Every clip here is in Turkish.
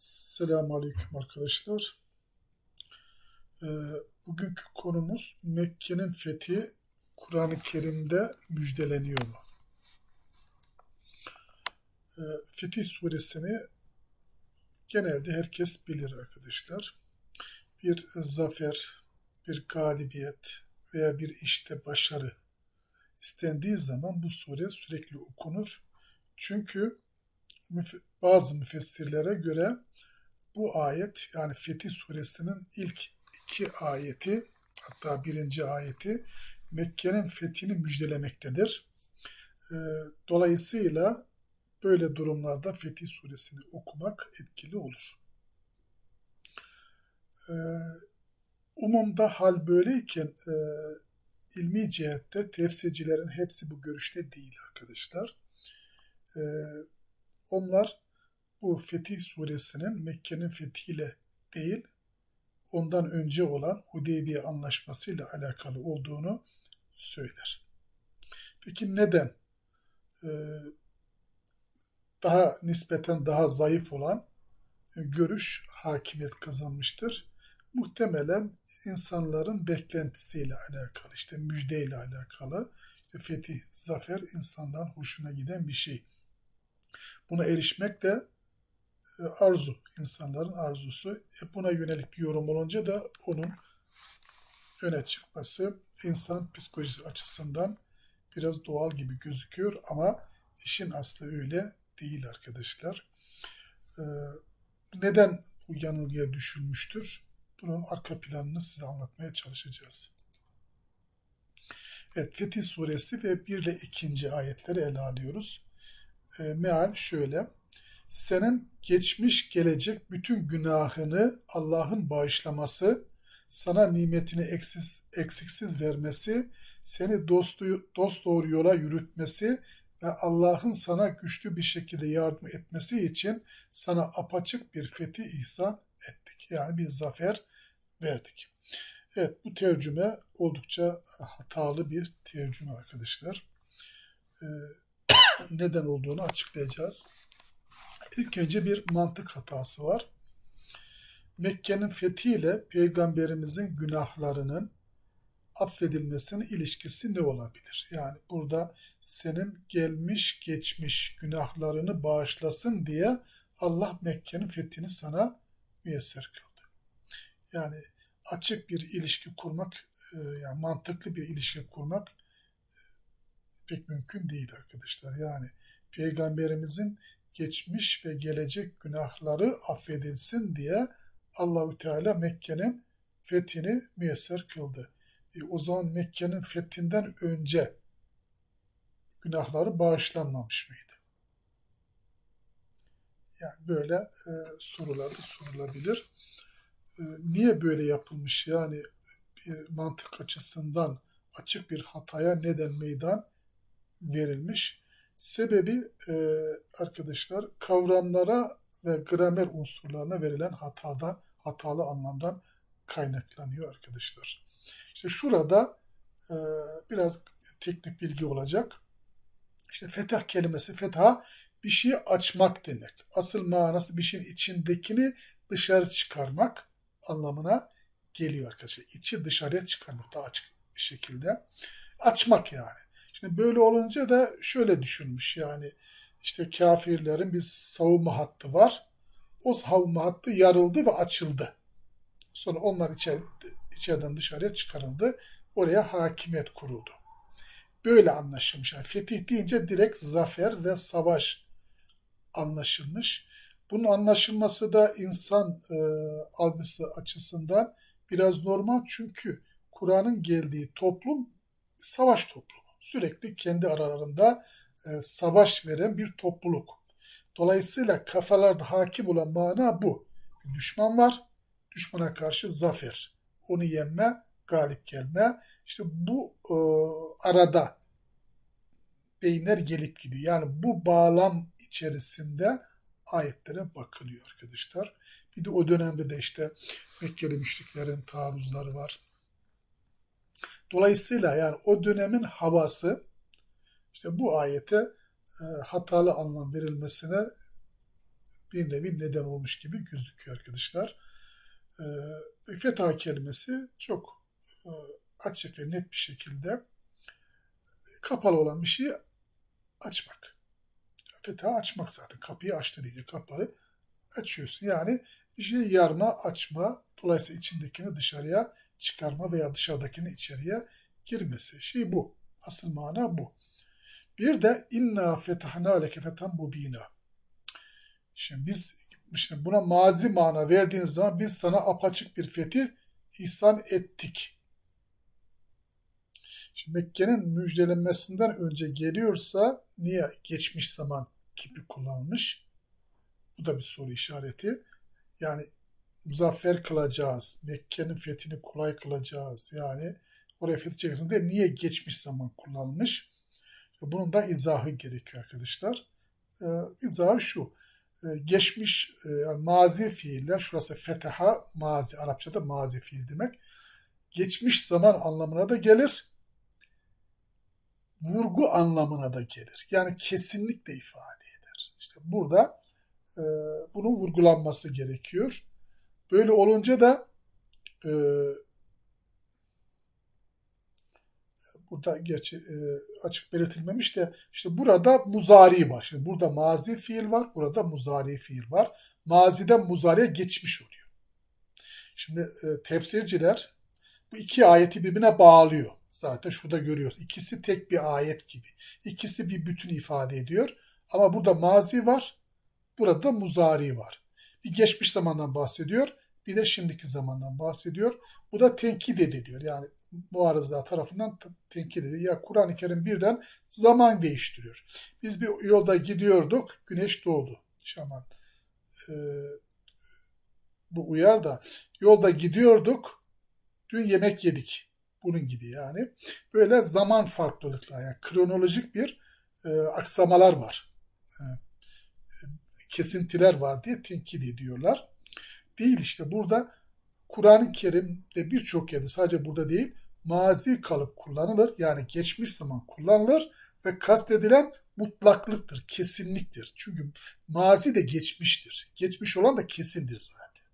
Selamun Aleyküm arkadaşlar. Ee, bugünkü konumuz Mekke'nin fethi Kur'an-ı Kerim'de müjdeleniyor mu? Ee, Fetih suresini genelde herkes bilir arkadaşlar. Bir zafer, bir galibiyet veya bir işte başarı istendiği zaman bu sure sürekli okunur. Çünkü bazı müfessirlere göre bu ayet yani Fetih suresinin ilk iki ayeti hatta birinci ayeti Mekke'nin fethini müjdelemektedir. Ee, dolayısıyla böyle durumlarda Fetih suresini okumak etkili olur. Ee, umumda hal böyleyken e, ilmi cihette tefsircilerin hepsi bu görüşte değil arkadaşlar. Ee, onlar bu Fetih suresinin Mekke'nin fethiyle değil, ondan önce olan Hudeybiye Anlaşması ile alakalı olduğunu söyler. Peki neden ee, daha nispeten daha zayıf olan görüş hakimiyet kazanmıştır? Muhtemelen insanların beklentisiyle alakalı, işte müjdeyle alakalı. İşte fetih, zafer insandan hoşuna giden bir şey. Buna erişmek de e, arzu, insanların arzusu. E buna yönelik bir yorum olunca da onun öne çıkması insan psikolojisi açısından biraz doğal gibi gözüküyor ama işin aslı öyle değil arkadaşlar. E, neden bu yanılgıya düşülmüştür? Bunun arka planını size anlatmaya çalışacağız. Evet, Fetih Suresi ve 1 ile 2. ayetleri ele alıyoruz. E, meal şöyle senin geçmiş gelecek bütün günahını Allah'ın bağışlaması, sana nimetini eksiz, eksiksiz vermesi, seni dostu, dost doğru yola yürütmesi ve Allah'ın sana güçlü bir şekilde yardım etmesi için sana apaçık bir fethi ihsan ettik. Yani bir zafer verdik. Evet bu tercüme oldukça hatalı bir tercüme arkadaşlar. Ee, neden olduğunu açıklayacağız. İlk önce bir mantık hatası var. Mekke'nin fethiyle peygamberimizin günahlarının affedilmesinin ilişkisi ne olabilir? Yani burada senin gelmiş geçmiş günahlarını bağışlasın diye Allah Mekke'nin fethini sana müyesser kıldı. Yani açık bir ilişki kurmak, e, yani mantıklı bir ilişki kurmak e, pek mümkün değil arkadaşlar. Yani peygamberimizin geçmiş ve gelecek günahları affedilsin diye Allahü Teala Mekke'nin fethini müyesser kıldı. E, o zaman Mekke'nin fethinden önce günahları bağışlanmamış mıydı? Yani böyle e, sorular da sorulabilir. E, niye böyle yapılmış? Yani bir mantık açısından açık bir hataya neden meydan verilmiş? Sebebi e, arkadaşlar kavramlara ve gramer unsurlarına verilen hatadan, hatalı anlamdan kaynaklanıyor arkadaşlar. İşte şurada e, biraz teknik bilgi olacak. İşte fetah kelimesi, fetha bir şeyi açmak demek. Asıl manası bir şeyin içindekini dışarı çıkarmak anlamına geliyor arkadaşlar. İçi dışarıya çıkarmak daha açık bir şekilde. Açmak yani. Şimdi böyle olunca da şöyle düşünmüş yani işte kafirlerin bir savunma hattı var. O savunma hattı yarıldı ve açıldı. Sonra onlar içer, içeriden dışarıya çıkarıldı. Oraya hakimiyet kuruldu. Böyle anlaşılmış. Yani fetih deyince direkt zafer ve savaş anlaşılmış. Bunun anlaşılması da insan e, algısı açısından biraz normal çünkü Kur'an'ın geldiği toplum savaş toplumu sürekli kendi aralarında e, savaş veren bir topluluk. Dolayısıyla kafalarda hakim olan mana bu. Bir düşman var, düşmana karşı zafer. Onu yenme, galip gelme. İşte bu e, arada beyinler gelip gidiyor. Yani bu bağlam içerisinde ayetlere bakılıyor arkadaşlar. Bir de o dönemde de işte Mekkeli müşriklerin taarruzları var. Dolayısıyla yani o dönemin havası işte bu ayete e, hatalı anlam verilmesine bir nevi neden olmuş gibi gözüküyor arkadaşlar. E, fetha kelimesi çok e, açık ve net bir şekilde kapalı olan bir şeyi açmak. Fetha açmak zaten. Kapıyı açtı diye kapalı açıyorsun. Yani bir şeyi yarma, açma, dolayısıyla içindekini dışarıya çıkarma veya dışarıdakini içeriye girmesi. Şey bu. Asıl mana bu. Bir de inna fetahna leke fethan mubina. Şimdi biz şimdi buna mazi mana verdiğiniz zaman biz sana apaçık bir fetih ihsan ettik. Şimdi Mekke'nin müjdelenmesinden önce geliyorsa niye geçmiş zaman gibi kullanmış? Bu da bir soru işareti. Yani muzaffer kılacağız. Mekke'nin fethini kolay kılacağız. Yani oraya fethedeceksin diye niye geçmiş zaman kullanılmış? Bunun da izahı gerekiyor arkadaşlar. Ee, izahı şu. Ee, geçmiş e, mazi fiiller, şurası fetaha mazi, Arapçada mazi fiil demek. Geçmiş zaman anlamına da gelir. Vurgu anlamına da gelir. Yani kesinlikle ifade eder. İşte burada e, bunun vurgulanması gerekiyor. Böyle olunca da e, burada gerçi e, açık belirtilmemiş de işte burada muzari var. Şimdi burada mazi fiil var, burada muzari fiil var. Maziden muzariye geçmiş oluyor. Şimdi e, tefsirciler bu iki ayeti birbirine bağlıyor. Zaten şurada görüyoruz. İkisi tek bir ayet gibi. İkisi bir bütün ifade ediyor. Ama burada mazi var, burada muzari var. Bir geçmiş zamandan bahsediyor, bir de şimdiki zamandan bahsediyor. Bu da tenkit ediliyor. Yani muarızlar tarafından tenkit ediliyor. Ya Kur'an-ı Kerim birden zaman değiştiriyor. Biz bir yolda gidiyorduk, güneş doğdu. Şaman. Ee, bu uyar da yolda gidiyorduk, dün yemek yedik. Bunun gibi yani. Böyle zaman farklılıkları, yani kronolojik bir e, aksamalar var. E, kesintiler var diye tenkit ediyorlar. Değil işte burada Kur'an-ı Kerim'de birçok yerde sadece burada değil mazi kalıp kullanılır. Yani geçmiş zaman kullanılır ve kastedilen mutlaklıktır, kesinliktir. Çünkü mazi de geçmiştir. Geçmiş olan da kesindir zaten.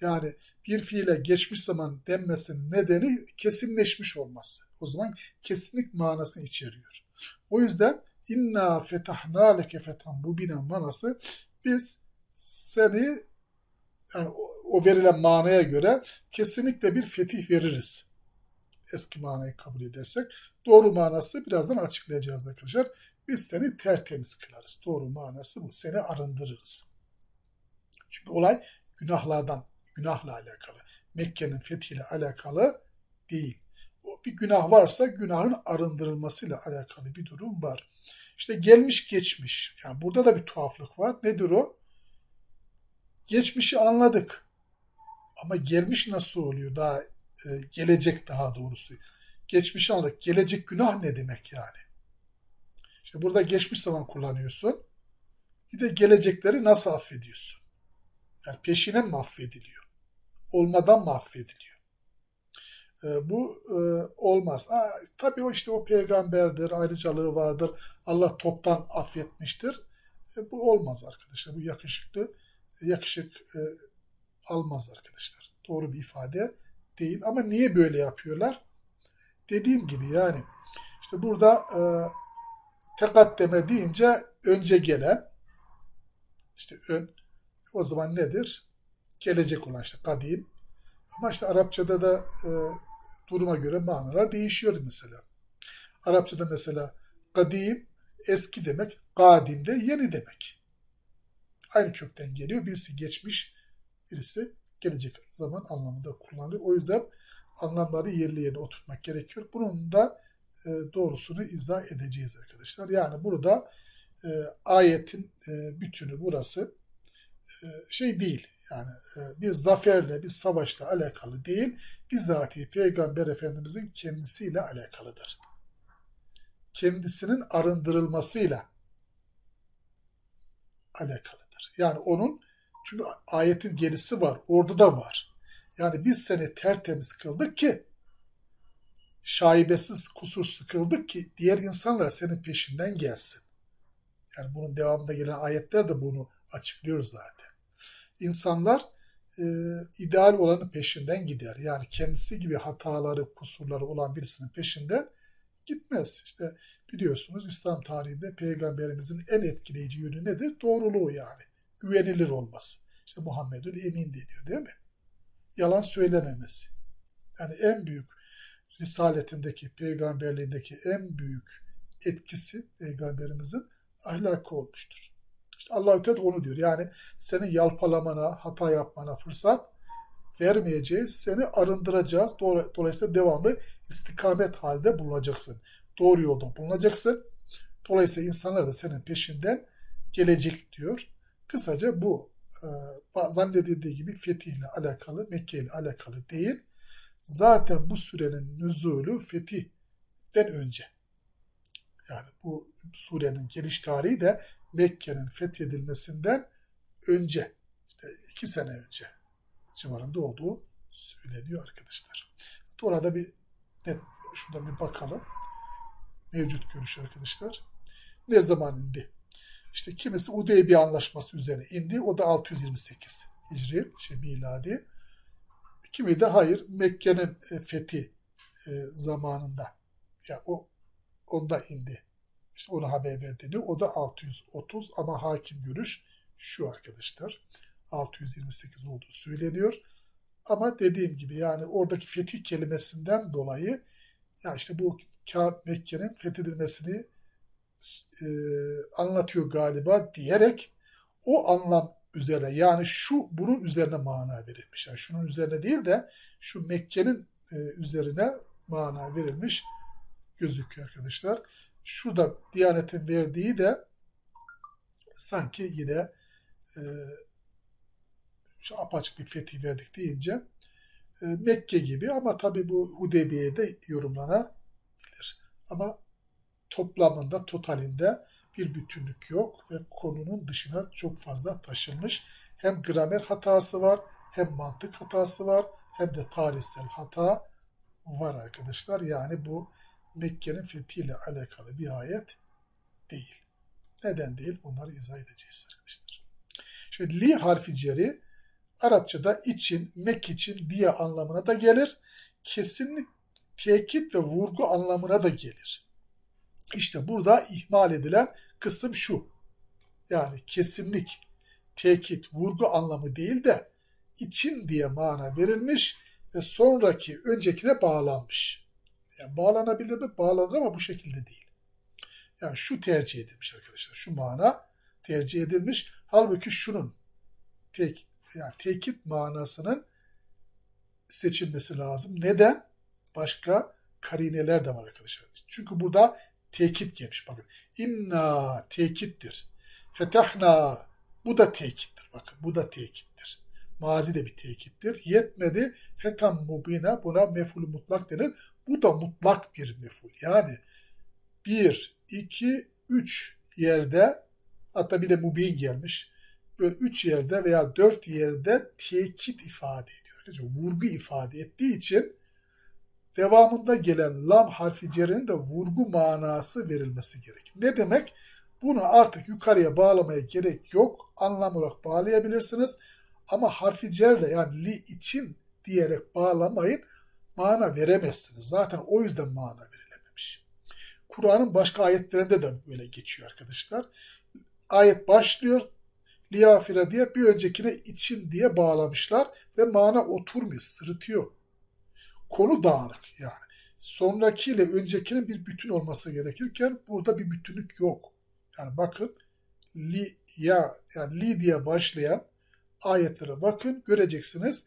Yani bir fiile geçmiş zaman denmesinin nedeni kesinleşmiş olması. O zaman kesinlik manasını içeriyor. O yüzden inna fetahna leke fethan mubina manası biz seni yani o verilen manaya göre kesinlikle bir fetih veririz. Eski manayı kabul edersek. Doğru manası birazdan açıklayacağız arkadaşlar. Biz seni tertemiz kılarız. Doğru manası bu. Seni arındırırız. Çünkü olay günahlardan, günahla alakalı. Mekke'nin fethiyle alakalı değil. Bir günah varsa günahın arındırılmasıyla alakalı bir durum var. İşte gelmiş geçmiş. Yani burada da bir tuhaflık var. Nedir o? Geçmişi anladık. Ama gelmiş nasıl oluyor? Daha e, gelecek daha doğrusu. Geçmişi anladık. Gelecek günah ne demek yani? İşte burada geçmiş zaman kullanıyorsun. Bir de gelecekleri nasıl affediyorsun? Yani peşine mi affediliyor? Olmadan mı affediliyor? E, bu e, olmaz. Aa, tabii o işte o peygamberdir, ayrıcalığı vardır. Allah toptan affetmiştir. E, bu olmaz arkadaşlar. Bu yakışıklı, yakışık e, almaz arkadaşlar. Doğru bir ifade değil. Ama niye böyle yapıyorlar? Dediğim gibi yani işte burada e, tekaddeme deyince önce gelen işte ön o zaman nedir? Gelecek olan işte kadim. Ama işte Arapçada da e, duruma göre manalar değişiyor mesela. Arapçada mesela kadim eski demek, kadim de yeni demek. Aynı kökten geliyor. Birisi geçmiş, birisi gelecek zaman anlamında kullanılıyor. O yüzden anlamları yerli yerine oturtmak gerekiyor. Bunun da e, doğrusunu izah edeceğiz arkadaşlar. Yani burada e, ayetin e, bütünü burası e, şey değil. Yani e, bir zaferle, bir savaşla alakalı değil. Bizatihi Peygamber Efendimizin kendisiyle alakalıdır. Kendisinin arındırılmasıyla alakalıdır. Yani onun çünkü ayetin gerisi var. Orada da var. Yani biz seni tertemiz kıldık ki şaibesiz, kusursuz kıldık ki diğer insanlar senin peşinden gelsin. Yani bunun devamında gelen ayetler de bunu açıklıyor zaten. İnsanlar e, ideal olanın peşinden gider. Yani kendisi gibi hataları, kusurları olan birisinin peşinden gitmez. İşte biliyorsunuz İslam tarihinde peygamberimizin en etkileyici yönü nedir? Doğruluğu yani. Güvenilir olması. İşte Muhammedül Emin deniyor değil mi? Yalan söylememesi. Yani en büyük risaletindeki, peygamberliğindeki en büyük etkisi peygamberimizin ahlakı olmuştur. İşte Allah-u Teala onu diyor. Yani senin yalpalamana, hata yapmana fırsat vermeyeceğiz. Seni arındıracağız. Dolayısıyla devamlı istikamet halde bulunacaksın. Doğru yolda bulunacaksın. Dolayısıyla insanlar da senin peşinden gelecek diyor. Kısaca bu e, zannedildiği gibi fetihle alakalı, Mekke ile alakalı değil. Zaten bu sürenin nüzulü fetihten önce. Yani bu surenin geliş tarihi de Mekke'nin fethedilmesinden önce, işte iki sene önce civarında olduğu söyleniyor arkadaşlar. Orada bir net, şurada bir bakalım. Mevcut görüş arkadaşlar. Ne zaman indi? İşte kimisi Udeybiye Anlaşması üzerine indi. O da 628 Hicri, şey miladi. Kimi de hayır Mekke'nin e, fethi e, zamanında. Ya yani o onda indi. İşte ona haber verdiğini o da 630 ama hakim görüş şu arkadaşlar. 628 olduğu söyleniyor. Ama dediğim gibi yani oradaki fetih kelimesinden dolayı ya işte bu Mekke'nin fethedilmesini e, anlatıyor galiba diyerek o anlam üzerine yani şu bunun üzerine mana verilmiş. Yani şunun üzerine değil de şu Mekke'nin e, üzerine mana verilmiş gözüküyor arkadaşlar. Şurada Diyanet'in verdiği de sanki yine e, şu apaçık bir fetih verdik deyince e, Mekke gibi ama tabi bu Hudeybiye'de yorumlanabilir. Ama toplamında, totalinde bir bütünlük yok ve konunun dışına çok fazla taşınmış. Hem gramer hatası var, hem mantık hatası var, hem de tarihsel hata var arkadaşlar. Yani bu Mekke'nin fethiyle alakalı bir ayet değil. Neden değil? Onları izah edeceğiz arkadaşlar. Şimdi li harfi ceri Arapçada için, mek için diye anlamına da gelir. Kesinlik, tekit ve vurgu anlamına da gelir. İşte burada ihmal edilen kısım şu. Yani kesinlik, tekit, vurgu anlamı değil de için diye mana verilmiş ve sonraki öncekine bağlanmış. Yani bağlanabilir mi? Bağlanır ama bu şekilde değil. Yani şu tercih edilmiş arkadaşlar. Şu mana tercih edilmiş. Halbuki şunun tek yani tekit manasının seçilmesi lazım. Neden? Başka karineler de var arkadaşlar. Çünkü burada tekit gelmiş. Bakın. İnna tekittir. Fetahna bu da tekittir. Bakın bu da tekittir. Mazi de bir tekittir. Yetmedi. Fetan mubina buna meful mutlak denir. Bu da mutlak bir meful. Yani bir, iki, üç yerde hatta bir de mubin gelmiş böyle üç yerde veya dört yerde tekit ifade ediyor. Yani vurgu ifade ettiği için devamında gelen lam harfi cerinin de vurgu manası verilmesi gerek. Ne demek? Bunu artık yukarıya bağlamaya gerek yok. Anlam olarak bağlayabilirsiniz. Ama harfi cerle yani li için diyerek bağlamayın. Mana veremezsiniz. Zaten o yüzden mana verilememiş. Kur'an'ın başka ayetlerinde de böyle geçiyor arkadaşlar. Ayet başlıyor liyafire diye bir öncekine için diye bağlamışlar ve mana oturmuyor, sırıtıyor. Konu dağınık yani. Sonrakiyle öncekinin bir bütün olması gerekirken burada bir bütünlük yok. Yani bakın li ya yani li diye başlayan ayetlere bakın göreceksiniz.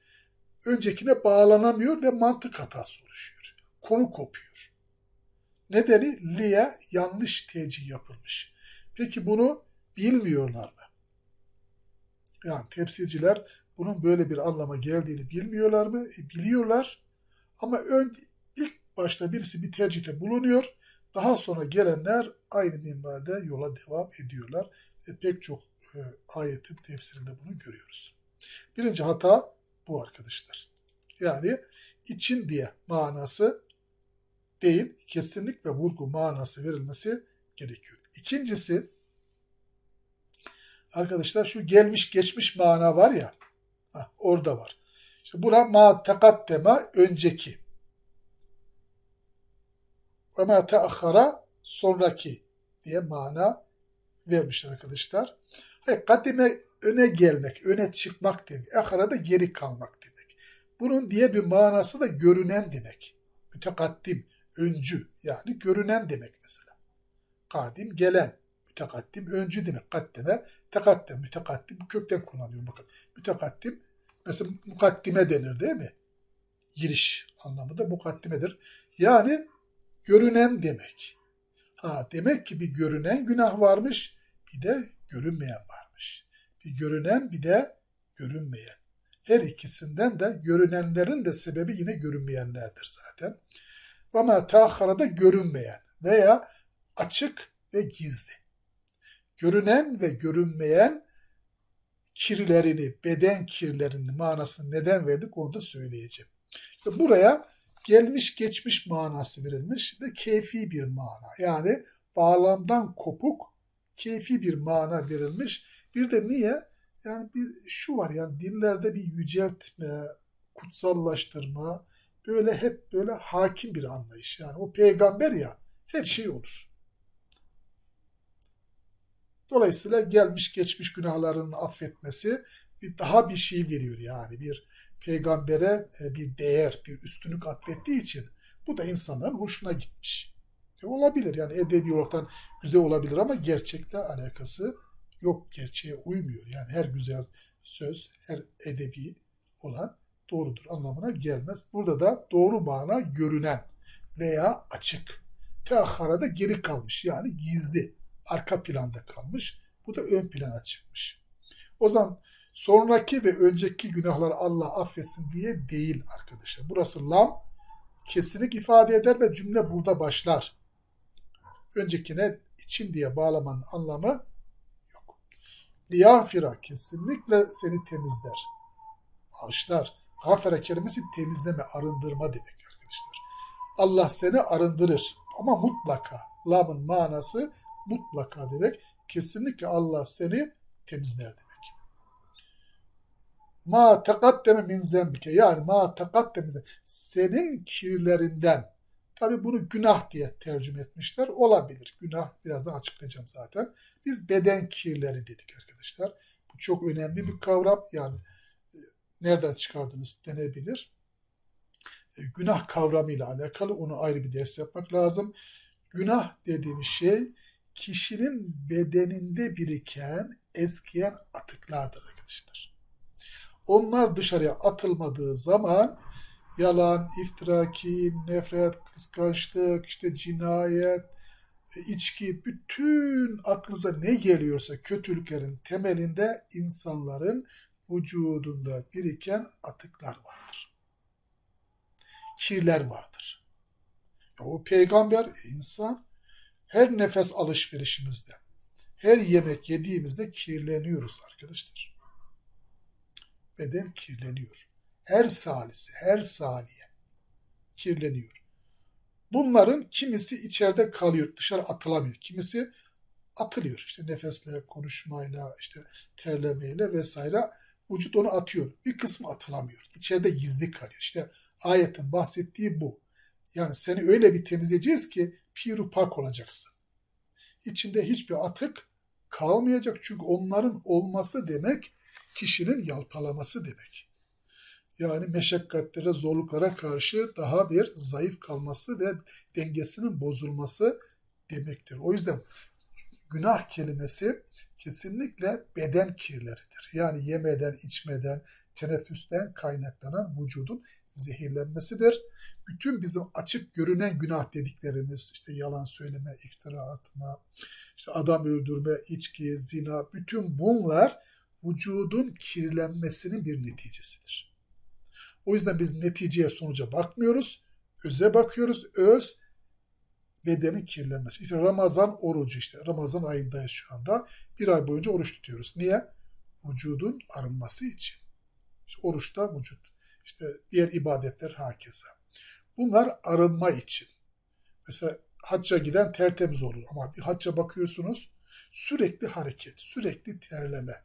Öncekine bağlanamıyor ve mantık hatası oluşuyor. Konu kopuyor. Nedeni li'ye yanlış tecih yapılmış. Peki bunu bilmiyorlar mı? Yani tefsirciler bunun böyle bir anlama geldiğini bilmiyorlar mı? E, biliyorlar. Ama ön, ilk başta birisi bir tercihte bulunuyor. Daha sonra gelenler aynı minvalde yola devam ediyorlar. Ve pek çok e, ayetin tefsirinde bunu görüyoruz. Birinci hata bu arkadaşlar. Yani için diye manası değil, kesinlik ve vurgu manası verilmesi gerekiyor. İkincisi Arkadaşlar şu gelmiş geçmiş mana var ya. hah, orada var. İşte buna ma tekaddema önceki. Ve ma teakhara sonraki diye mana vermişler arkadaşlar. Hayır, kadime öne gelmek, öne çıkmak demek. Ahara da geri kalmak demek. Bunun diye bir manası da görünen demek. Mütekaddim, öncü yani görünen demek mesela. Kadim gelen, mütekaddim öncü demek. Kaddeme, tekaddem, mütekaddim kökten kullanıyor bakın. Mütekaddim mesela mukaddime denir değil mi? Giriş anlamı da mukaddimedir. Yani görünen demek. Ha demek ki bir görünen günah varmış, bir de görünmeyen varmış. Bir görünen bir de görünmeyen. Her ikisinden de görünenlerin de sebebi yine görünmeyenlerdir zaten. Ama tahara da görünmeyen veya açık ve gizli. Görünen ve görünmeyen kirlerini, beden kirlerini manasını neden verdik onu da söyleyeceğim. İşte buraya gelmiş geçmiş manası verilmiş ve keyfi bir mana. Yani bağlamdan kopuk keyfi bir mana verilmiş. Bir de niye? Yani bir şu var yani dinlerde bir yüceltme, kutsallaştırma böyle hep böyle hakim bir anlayış. Yani o peygamber ya her şey olur. Dolayısıyla gelmiş geçmiş günahlarının affetmesi daha bir şey veriyor yani bir peygambere e, bir değer, bir üstünlük atfettiği için bu da insanların hoşuna gitmiş. E olabilir yani edebi olarak güzel olabilir ama gerçekle alakası yok. Gerçeğe uymuyor. Yani her güzel söz, her edebi olan doğrudur anlamına gelmez. Burada da doğru mana görünen veya açık. Teahhara da geri kalmış yani gizli. Arka planda kalmış. Bu da ön plana çıkmış. O zaman sonraki ve önceki günahları Allah affetsin diye değil arkadaşlar. Burası lam kesinlik ifade eder ve cümle burada başlar. Öncekine için diye bağlamanın anlamı yok. Liyafira kesinlikle seni temizler. Bağışlar. Gafere kelimesi temizleme, arındırma demek arkadaşlar. Allah seni arındırır ama mutlaka. Lamın manası mutlaka demek. Kesinlikle Allah seni temizler demek. Ma tekaddeme min zembike yani ma tekaddeme senin kirlerinden Tabi bunu günah diye tercüme etmişler. Olabilir. Günah birazdan açıklayacağım zaten. Biz beden kirleri dedik arkadaşlar. Bu çok önemli bir kavram. Yani e, nereden çıkardınız denebilir. E, günah kavramıyla alakalı onu ayrı bir ders yapmak lazım. Günah dediğimiz şey kişinin bedeninde biriken, eskiyen atıklardır arkadaşlar. Onlar dışarıya atılmadığı zaman yalan, iftira, kin, nefret, kıskançlık, işte cinayet, içki, bütün aklınıza ne geliyorsa kötülüklerin temelinde insanların vücudunda biriken atıklar vardır. Kirler vardır. O peygamber, insan her nefes alışverişimizde, her yemek yediğimizde kirleniyoruz arkadaşlar. Beden kirleniyor her salisi, her saniye kirleniyor. Bunların kimisi içeride kalıyor, dışarı atılamıyor. Kimisi atılıyor. İşte nefesle, konuşmayla, işte terlemeyle vesaire vücut onu atıyor. Bir kısmı atılamıyor. İçeride gizli kalıyor. İşte ayetin bahsettiği bu. Yani seni öyle bir temizleyeceğiz ki piru pak olacaksın. İçinde hiçbir atık kalmayacak. Çünkü onların olması demek kişinin yalpalaması demek yani meşakkatlere, zorluklara karşı daha bir zayıf kalması ve dengesinin bozulması demektir. O yüzden günah kelimesi kesinlikle beden kirleridir. Yani yemeden, içmeden, teneffüsten kaynaklanan vücudun zehirlenmesidir. Bütün bizim açık görünen günah dediklerimiz işte yalan söyleme, iftira atma, işte adam öldürme, içki, zina bütün bunlar vücudun kirlenmesinin bir neticesidir. O yüzden biz neticeye sonuca bakmıyoruz. Öze bakıyoruz. Öz bedenin kirlenmesi. İşte Ramazan orucu işte. Ramazan ayındayız şu anda. Bir ay boyunca oruç tutuyoruz. Niye? Vücudun arınması için. İşte oruçta vücut. İşte diğer ibadetler hakeza. Bunlar arınma için. Mesela hacca giden tertemiz olur. Ama bir hacca bakıyorsunuz Sürekli hareket, sürekli terleme.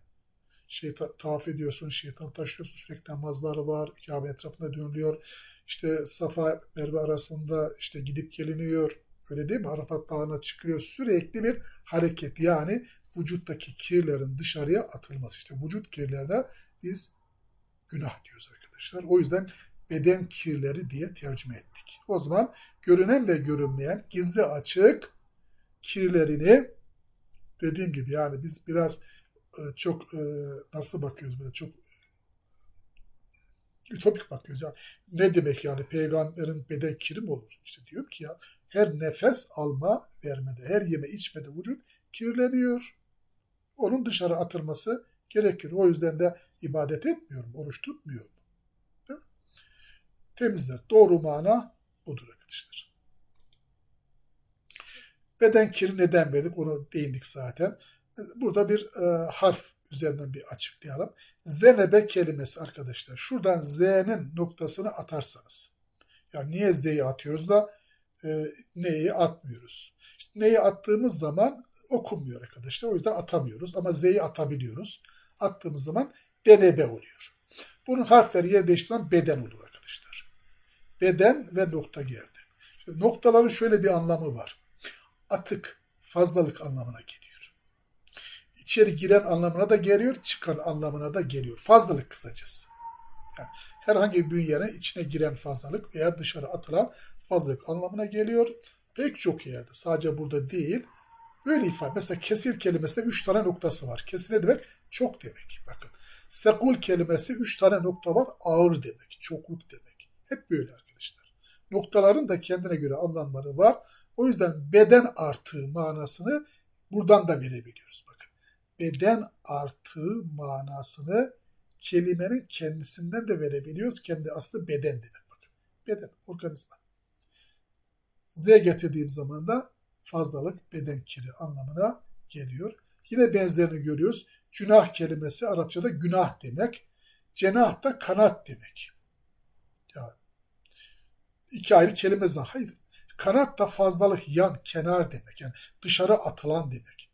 Şeytan, tavaf ediyorsun, şeytan taşıyorsun, sürekli namazları var, Kabe etrafında dönülüyor. İşte Safa Merve arasında işte gidip geliniyor. Öyle değil mi? Arafat Dağı'na çıkıyor. Sürekli bir hareket. Yani vücuttaki kirlerin dışarıya atılması. İşte vücut kirlerine biz günah diyoruz arkadaşlar. O yüzden beden kirleri diye tercüme ettik. O zaman görünen ve görünmeyen, gizli açık kirlerini dediğim gibi yani biz biraz e, çok e, nasıl bakıyoruz böyle çok ütopik bakıyoruz. Yani ne demek yani peygamberin beden kiri mi olur? İşte diyorum ki ya her nefes alma vermede, her yeme içmede vücut kirleniyor. Onun dışarı atılması gerekir. O yüzden de ibadet etmiyorum, oruç tutmuyorum. Temizler. Doğru mana budur arkadaşlar. Beden kiri neden verdik onu değindik zaten. Burada bir e, harf üzerinden bir açıklayalım. Zenebe kelimesi arkadaşlar. Şuradan Z'nin noktasını atarsanız. Yani niye Z'yi atıyoruz da e, neyi atmıyoruz? İşte neyi attığımız zaman okunmuyor arkadaşlar. O yüzden atamıyoruz. Ama Z'yi atabiliyoruz. Attığımız zaman denebe oluyor. Bunun harfleri yer değiştiren beden olur. Beden ve nokta geldi. Şimdi noktaların şöyle bir anlamı var. Atık, fazlalık anlamına geliyor. İçeri giren anlamına da geliyor, çıkan anlamına da geliyor. Fazlalık kısacası. Yani herhangi bir bünyenin içine giren fazlalık veya dışarı atılan fazlalık anlamına geliyor. Pek çok yerde, sadece burada değil, Böyle ifade. Mesela kesir kelimesinde üç tane noktası var. Kesir ne demek? Çok demek. Bakın. Sekul kelimesi üç tane nokta var. Ağır demek. Çokluk demek. Hep böyle arkadaşlar. Noktaların da kendine göre anlamları var. O yüzden beden artığı manasını buradan da verebiliyoruz. Bakın. Beden artığı manasını kelimenin kendisinden de verebiliyoruz. Kendi aslı beden demek. Bakın. Beden, organizma. Z getirdiğim zaman da fazlalık, beden kiri anlamına geliyor. Yine benzerini görüyoruz. Günah kelimesi Arapçada günah demek. Cenah da kanat demek. İki ayrı kelime var. Hayır. Kanat da fazlalık, yan, kenar demek. Yani dışarı atılan demek.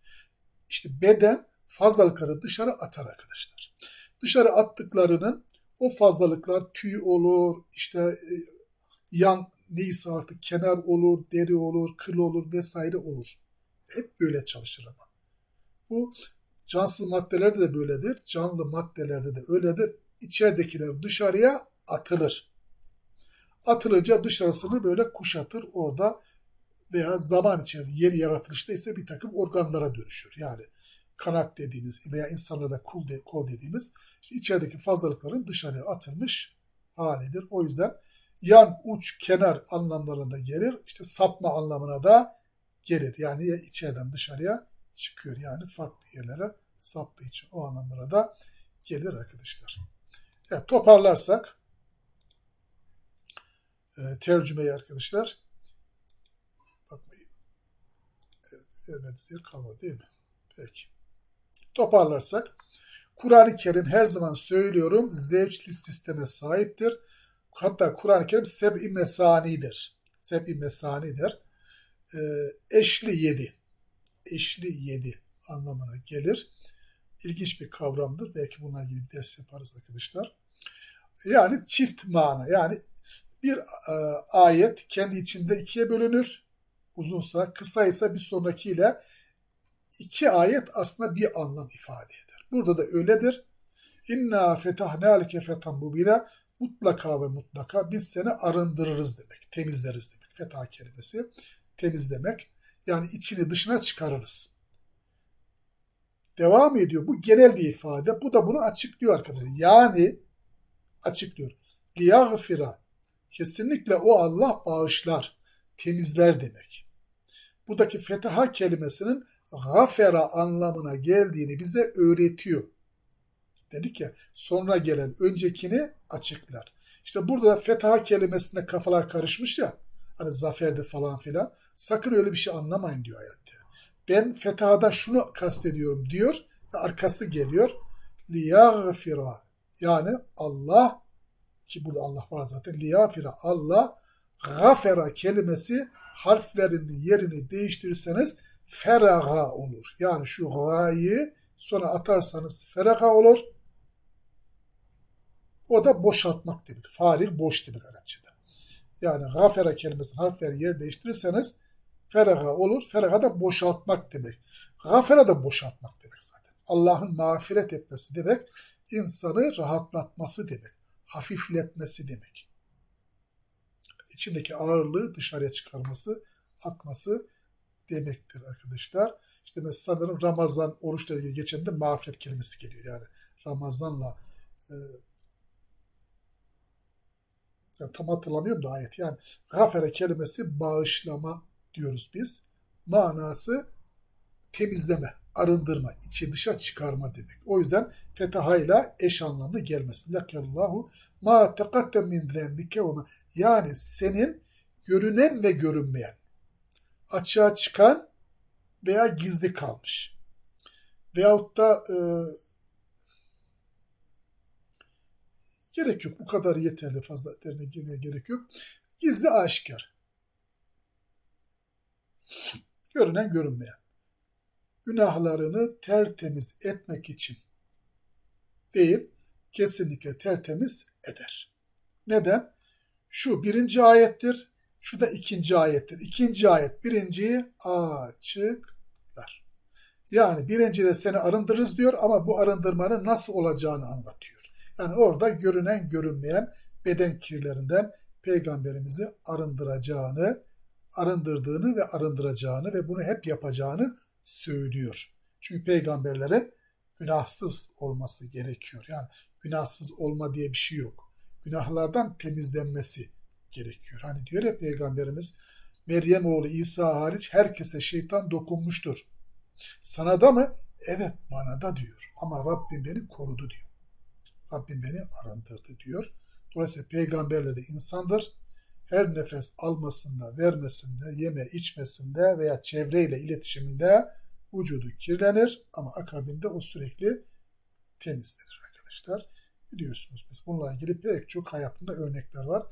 İşte beden fazlalıkları dışarı atar arkadaşlar. Dışarı attıklarının o fazlalıklar tüy olur, işte yan neyse artık kenar olur, deri olur, kıl olur vesaire olur. Hep böyle çalışır ama. Bu cansız maddelerde de böyledir. Canlı maddelerde de öyledir. İçeridekiler dışarıya atılır. Atılınca dışarısını böyle kuşatır orada veya zaman içerisinde yeni yaratılışta ise bir takım organlara dönüşür. Yani kanat dediğimiz veya insanlarda kol, de, kol dediğimiz işte içerideki fazlalıkların dışarıya atılmış halidir. O yüzden yan, uç, kenar anlamlarında gelir. İşte sapma anlamına da gelir. Yani içeriden dışarıya çıkıyor. Yani farklı yerlere saptığı için o anlamlara da gelir arkadaşlar. Evet, toparlarsak e, tercümeyi arkadaşlar bakmayın. Evet, yer kalmadı değil mi? Peki. Toparlarsak Kur'an-ı Kerim her zaman söylüyorum zevçli sisteme sahiptir hatta Kur'an-ı Kerim seb-i mesanidir. Seb-i mesanidir. E, eşli yedi. Eşli yedi anlamına gelir. İlginç bir kavramdır. Belki bununla ilgili ders yaparız arkadaşlar. Yani çift mana. Yani bir e, ayet kendi içinde ikiye bölünür. Uzunsa, kısaysa bir sonrakiyle iki ayet aslında bir anlam ifade eder. Burada da öyledir. İnna fetahne alike fetan mubina mutlaka ve mutlaka biz seni arındırırız demek, temizleriz demek. Fetha kelimesi temizlemek. Yani içini dışına çıkarırız. Devam ediyor. Bu genel bir ifade. Bu da bunu açıklıyor arkadaşlar. Yani açıklıyor. Liyagfira. Kesinlikle o Allah bağışlar, temizler demek. Buradaki fetaha kelimesinin gafera anlamına geldiğini bize öğretiyor. Dedik ya sonra gelen öncekini açıklar. İşte burada fetha kelimesinde kafalar karışmış ya. Hani zaferde falan filan. Sakın öyle bir şey anlamayın diyor ayette. Ben fethada şunu kastediyorum diyor ve arkası geliyor. Liyagfira yani Allah ki burada Allah var zaten liyagfira Allah gafera kelimesi harflerinin yerini değiştirirseniz feraga olur. Yani şu gayı sonra atarsanız feraga olur. O da boşaltmak demek. Farik boş demek Arapçada. Yani gafera kelimesinin harfleri yer değiştirirseniz feraga olur. Feraga da boşaltmak demek. Gafera da boşaltmak demek zaten. Allah'ın mağfiret etmesi demek. insanı rahatlatması demek. Hafifletmesi demek. İçindeki ağırlığı dışarıya çıkarması, atması demektir arkadaşlar. İşte mesela sanırım Ramazan oruçla ilgili geçen de mağfiret kelimesi geliyor. Yani Ramazan'la e, ya tam hatırlamıyorum da ayet. Yani gafere kelimesi bağışlama diyoruz biz. Manası temizleme, arındırma, içi dışa çıkarma demek. O yüzden fetahayla eş anlamlı gelmesi. Lakallahu ma tekaddem min zembike ve yani senin görünen ve görünmeyen, açığa çıkan veya gizli kalmış. Veyahut da e, gerek yok. Bu kadar yeterli fazla derine girmeye gerek yok. Gizli aşikar. Görünen görünmeyen. Günahlarını tertemiz etmek için değil, kesinlikle tertemiz eder. Neden? Şu birinci ayettir, şu da ikinci ayettir. İkinci ayet birinciyi açıklar. Yani birincide seni arındırırız diyor ama bu arındırmanın nasıl olacağını anlatıyor. Yani orada görünen görünmeyen beden kirlerinden peygamberimizi arındıracağını, arındırdığını ve arındıracağını ve bunu hep yapacağını söylüyor. Çünkü peygamberlerin günahsız olması gerekiyor. Yani günahsız olma diye bir şey yok. Günahlardan temizlenmesi gerekiyor. Hani diyor ya peygamberimiz Meryem oğlu İsa hariç herkese şeytan dokunmuştur. Sana da mı? Evet bana da diyor. Ama Rabbim beni korudu diyor. Rabbim beni arındırdı diyor. Dolayısıyla peygamberle de insandır. Her nefes almasında, vermesinde, yeme içmesinde veya çevreyle iletişiminde vücudu kirlenir ama akabinde o sürekli temizlenir arkadaşlar. Biliyorsunuz biz bununla ilgili pek çok hayatında örnekler var.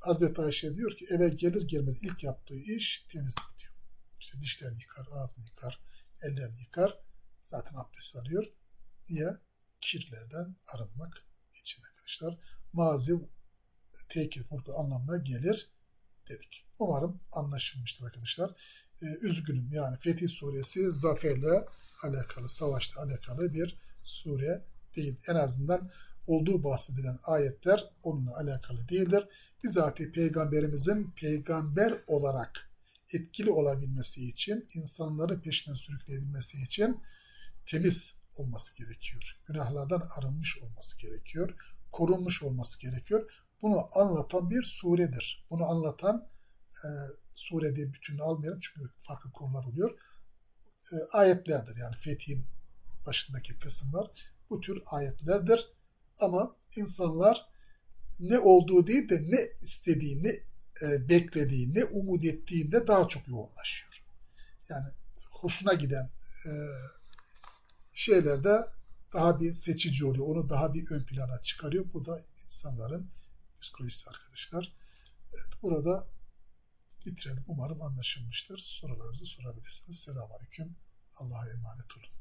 Hazreti Ayşe diyor ki eve gelir gelmez ilk yaptığı iş temizlik diyor. İşte dişlerini yıkar, ağzını yıkar, ellerini yıkar. Zaten abdest alıyor. Niye? Kirlerden arınmak için arkadaşlar. Mazi tekif vurgu anlamına gelir dedik. Umarım anlaşılmıştır arkadaşlar. Ee, üzgünüm yani Fetih suresi zaferle alakalı, savaşla alakalı bir sure değil. En azından olduğu bahsedilen ayetler onunla alakalı değildir. Bizatihi peygamberimizin peygamber olarak etkili olabilmesi için, insanları peşinden sürükleyebilmesi için temiz olması gerekiyor. Günahlardan arınmış olması gerekiyor. Korunmuş olması gerekiyor. Bunu anlatan bir suredir. Bunu anlatan e, sure diye bütününü almayalım çünkü farklı konular oluyor. E, ayetlerdir yani Fetih'in başındaki kısımlar bu tür ayetlerdir. Ama insanlar ne olduğu değil de ne istediğini, e, beklediği, ne umut ettiğinde daha çok yoğunlaşıyor. Yani hoşuna giden e, şeylerde daha bir seçici oluyor. Onu daha bir ön plana çıkarıyor. Bu da insanların psikolojisi arkadaşlar. Evet, burada bitirelim. Umarım anlaşılmıştır. Sorularınızı sorabilirsiniz. Selamun Aleyküm. Allah'a emanet olun.